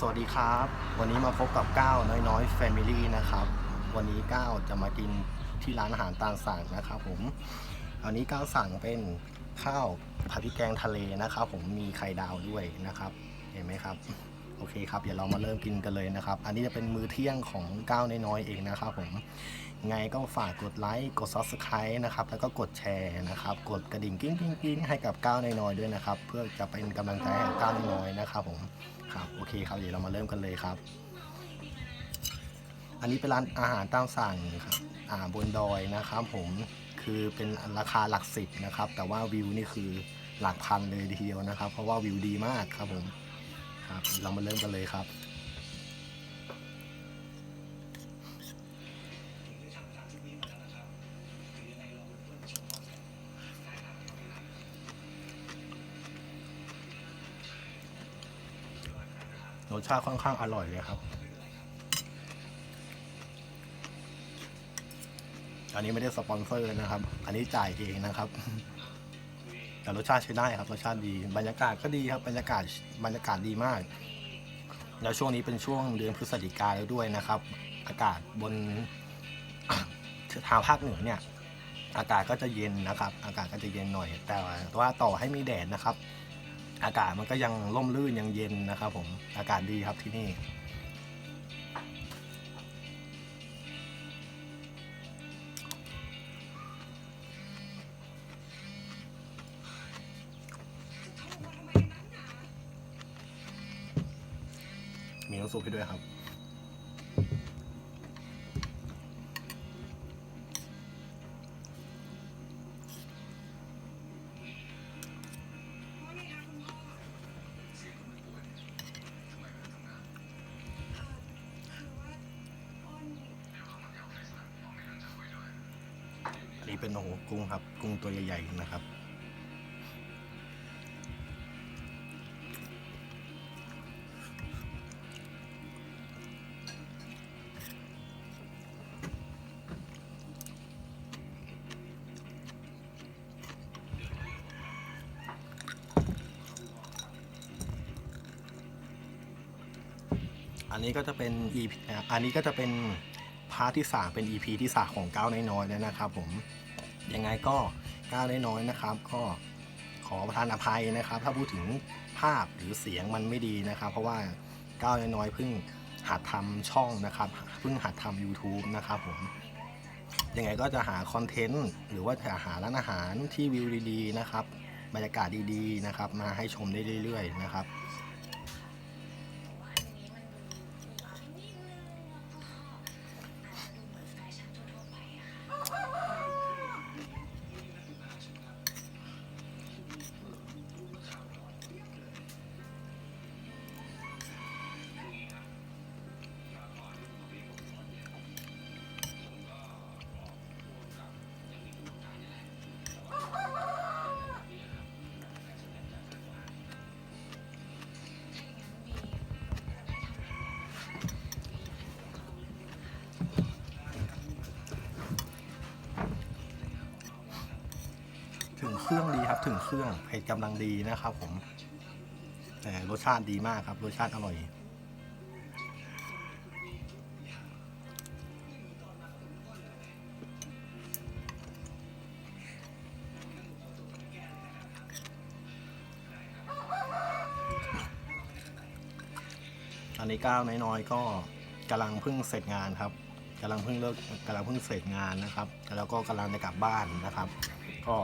สวัสดีครับ วันนี้มาพบกับก้าวน้อยๆ Family นะครับ วันนี้ก้าวจะมากินที่ร้านอาหารตามสั่งนะครับผมอันนี้ก้าวสั่งเป็นข้าวผัดพริกแกงทะเลนะครับ ผมมีไข่ดาวด้วยนะครับ เห็นไหมครับ โอเคครับเดี๋ยวเรามาเริ่มกินกันเลยนะครับ อันนี้จะเป็นมื้อเที่ยงของก้าวน้อยๆเองนะครับผมไงก็ฝากกดไลค์กด Subscribe นะครับ แล้วก็กดแชร์นะครับ กดกระดิ่งกิ้งกิ้งกิ้งให้กับก้าวน้อยๆด้วยนะครับ เพื่อจะเป็นกำลังใจให้ก้าวน้อยๆนะครับผมครับโอเคครับเดี๋ยวเรามาเริ่มกันเลยครับ อันนี้เป็นร้านอาหารตามสั่งครับอ่าบนดอยนะครับ ผมคือเป็นราคาหลักสิบนะครับ แต่ว่าวิวนี่คือหลักพันเลยทีเดียวนะครับ เพราะว่าวิวดีมากครับผม ครับ เรามาเริ่มกันเลยครับ รสชาติค่อนข้างอร่อยเลยครับ อันนี้ไม่ได้สปอนเซอร์นะครับ อันนี้จ่ายเองนะครับ แต่รสชาติใช้ได้ครับรสชาติดีบรรยากาศก็ดีครับบรรยากาศบรรยากาศดีมาก แล้วช่วงนี้เป็นช่วงเดือนพฤศจิกาแล้วด้วยนะครับ อากาศบนทางภาคเหนือเนี่ยอากาศก็จะเย็นนะครับ อากาศก็จะเย็นหน่อย แต่ว่าต่อให้มีแดดนะครับ อากาศมันก็ยังร่มรื่นยังเย็นนะครับ ผมอากาศดีครับที่นี่ น้ำซุปให้ด้วยครับ อันนี้เป็นโอ้โหกุ้งครับ กุ้งตัวใหญ่ๆนะครับ อันนี้ก็จะเป็น EP อันนี้ก็จะเป็นพาร์ทที่ 3 เป็น EP ที่สามของก้าวน้อยๆแล้วนะครับผมยังไงก็ก้าวน้อยๆนะครับ ก็ขอประทานอภัยนะครับ ถ้าพูดถึงภาพหรือเสียงมันไม่ดีนะครับ เพราะว่าก้าวน้อยๆเพิ่งหัดทำช่องนะครับเพิ่งหัดทำ YouTube นะครับผมยังไงก็จะหาคอนเทนต์หรือว่าจะหาร้านอาหารที่วิวดีๆนะครับบรรยากาศดีๆนะครับ มาให้ชมได้เรื่อยๆนะครับ เครื่องดีครับ ถึงเครื่องเผ็ดกำลังดีนะครับ ผมแต่รสชาติดีมากครับรสชาติอร่อยอันนี้ก้าวน้อยๆก็กำลังเพิ่งเสร็จงานครับกำลังเพิ่งเลิกกำลังเพิ่งเสร็จงานนะครับ แล้วก็กำลังจะกลับบ้านนะครับ ก็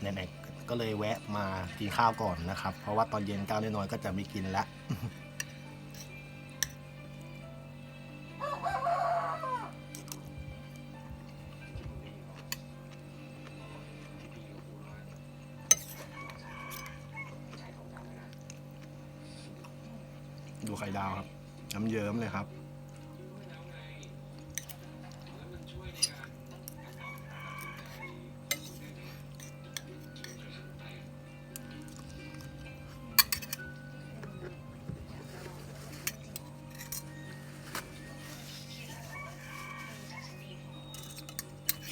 ไหนๆก็เลยแวะมากินข้าวก่อนนะครับ เพราะว่าตอนเย็นก้าวน้อยๆก็จะไม่กินล้วดูไข่ดาวครับน้ำเยิ้มเลยครับ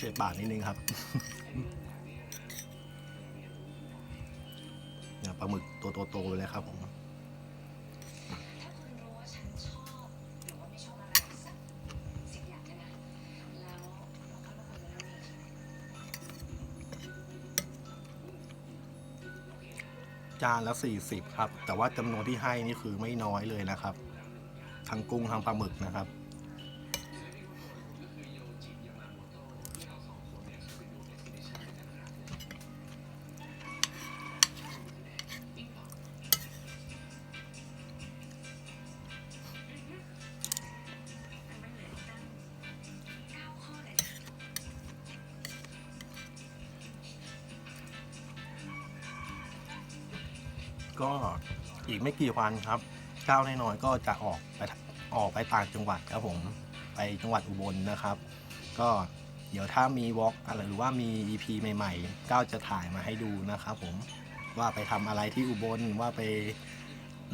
ฉียปากนิดนึงครับเนี่ยปลาหมึกตัวโตๆเลยครับผมจานละ 40 ครับ แต่ว่าจำนวนที่ให้นี่คือไม่น้อยเลยนะครับ ทั้งกุ้งทั้งปลาหมึกนะครับ ก็อีกไม่กี่วันครับก้าวน้อยก็จะออกไปออกไปต่างจังหวัดครับผมไปจังหวัดอุบลนะครับ ก็เดี๋ยวถ้ามีวอล์กอะไรหรือว่ามี EP ใหม่ๆก้าวจะถ่ายมาให้ดูนะครับผมว่าไปทำอะไรที่อุบลว่าไป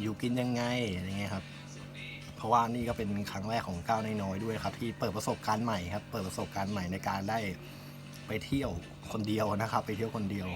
อยู่กินยังไงอะไรเงี้ยครับ เพราะว่านี่ก็เป็นครั้งแรกของก้าวน้อยๆด้วยครับ ที่เปิดประสบการณ์ใหม่ครับ เปิดประสบการณ์ใหม่ในการได้ไปเที่ยวคนเดียวนะครับ ไปเที่ยวคนเดียว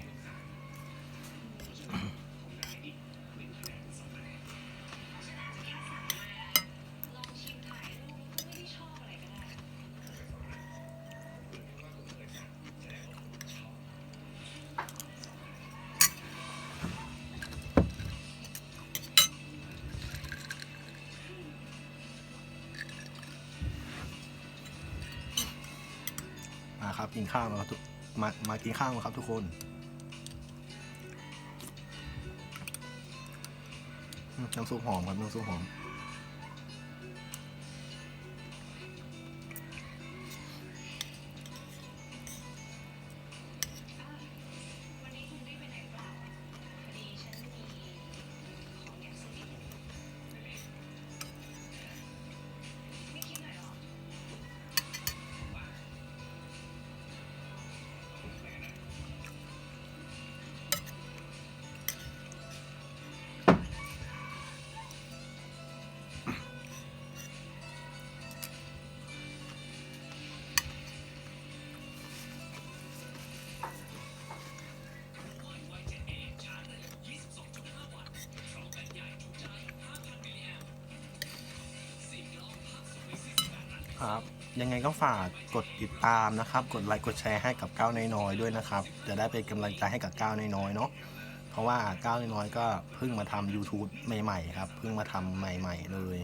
ครับกินข้าวมาทุกมามากินข้าวมาครับทุกคนน้ำซุปหอมครับน้ำซุปหอม ครับ ยังไงก็ฝากกดติดตามนะครับ กดไลค์กดแชร์ให้กับก้าวน้อยๆด้วยนะครับ จะได้เป็นกำลังใจให้กับก้าวน้อยๆเนาะเพราะว่าก้าวน้อยๆก็เพิ่งมาทำ YouTube ใหม่ๆครับเพิ่งมาทำใหม่ ๆ เลย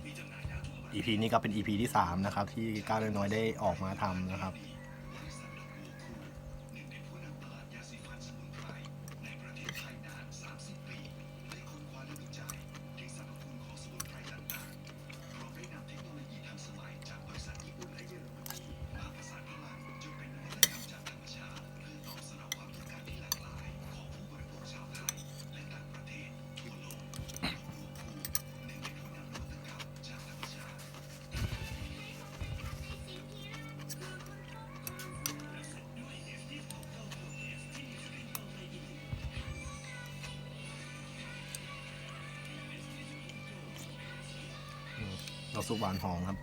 EP นี้ก็เป็น EP ที่ 3 นะครับ ที่ก้าวน้อยๆได้ออกมาทำนะครับ เราสุปหวานหอมครับ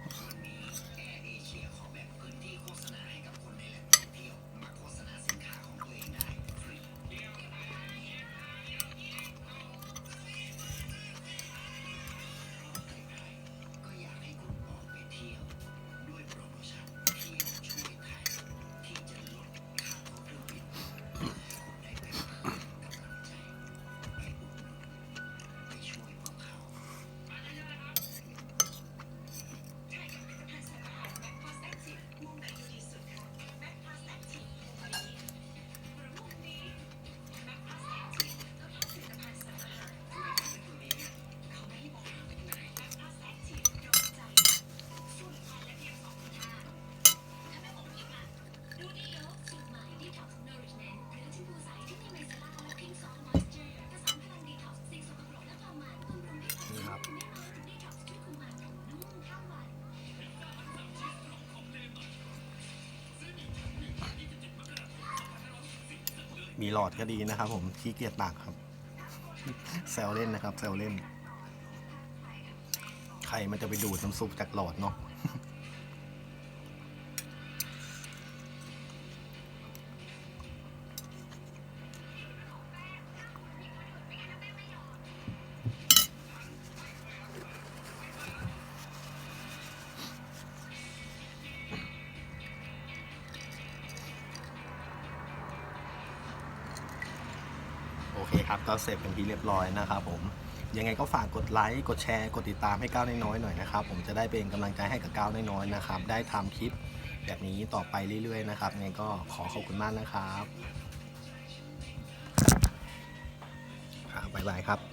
มีหลอดก็ดีนะครับผมขี้เกียจตากครับแซวเล่นนะครับแซวเล่นใครมันจะไปดูดน้ำซุปจากหลอดเนาะ เคครับก็เสร็จเป็นที่เรียบร้อยนะครับผมยังไงก็ฝากกดไลค์กดแชร์กดติดตามให้ก้าวน้อยๆหน่อยนะครับผมจะได้เป็นกำลังใจให้กับก้าวน้อยๆนะครับได้ทำคลิปแบบนี้ต่อไปเรื่อยๆนะครับยังไงก็ขอขอบคุณมากนะครับครับบ๊ายบายครับ